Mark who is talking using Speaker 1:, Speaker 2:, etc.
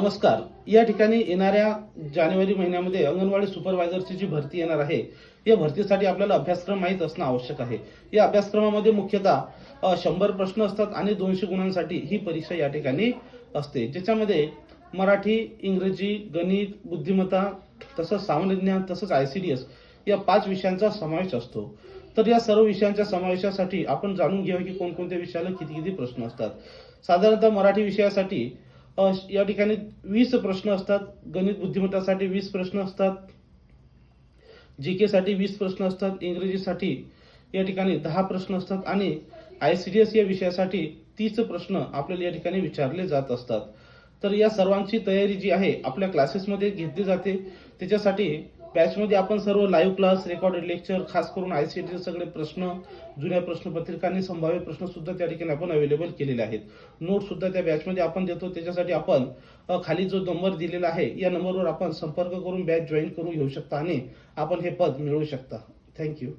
Speaker 1: नमस्कार. या ठिकाणी येणाऱ्या जानेवारी महिन्यामध्ये अंगणवाडी सुपरवायझरची जी भरती येणार आहे या भरतीसाठी आपल्याला अभ्यासक्रम माहीत असणं आवश्यक आहे. या अभ्यासक्रमामध्ये मुख्यतः शंभर प्रश्न असतात आणि दोनशे गुणांसाठी ही परीक्षा या ठिकाणी असते. ज्याच्यामध्ये मराठी इंग्रजी गणित बुद्धिमत्ता तसंच सामान्य ज्ञान तसंच आय सी डी एस या पाच विषयांचा समावेश असतो. तर या सर्व विषयांच्या समावेशासाठी आपण जाणून घेऊया की कोणकोणत्या विषयाला किती किती प्रश्न असतात. साधारणतः मराठी विषयासाठी या ठिकाणी वीस प्रश्न असतात. गणित बुद्धिमत्तासाठी वीस प्रश्न असतात. जी केसाठी वीस प्रश्न असतात. इंग्रजीसाठी या ठिकाणी दहा प्रश्न असतात. आणि आय सी डी एस या विषयासाठी तीस प्रश्न आपल्याला या ठिकाणी विचारले जात असतात. तर या सर्वांची तयारी जी आहे आपल्या क्लासेसमध्ये घेतली जाते. त्याच्यासाठी बॅचमध्ये आपण सर्व लाईव्ह क्लास रेकॉर्डेड लेक्चर खास करून आय सी टीचे सगळे प्रश्न जुन्या प्रश्नपत्रिकांनी संभाव्य प्रश्न सुद्धा त्या ठिकाणी आपण अवेलेबल केलेले आहेत. नोट सुद्धा त्या बॅचमध्ये आपण देतो. त्याच्यासाठी आपण खाली जो नंबर दिलेला आहे या नंबरवर आपण संपर्क करून बॅच जॉईन करून घेऊ शकता आणि आपण हे पद मिळवू शकता. थँक्यू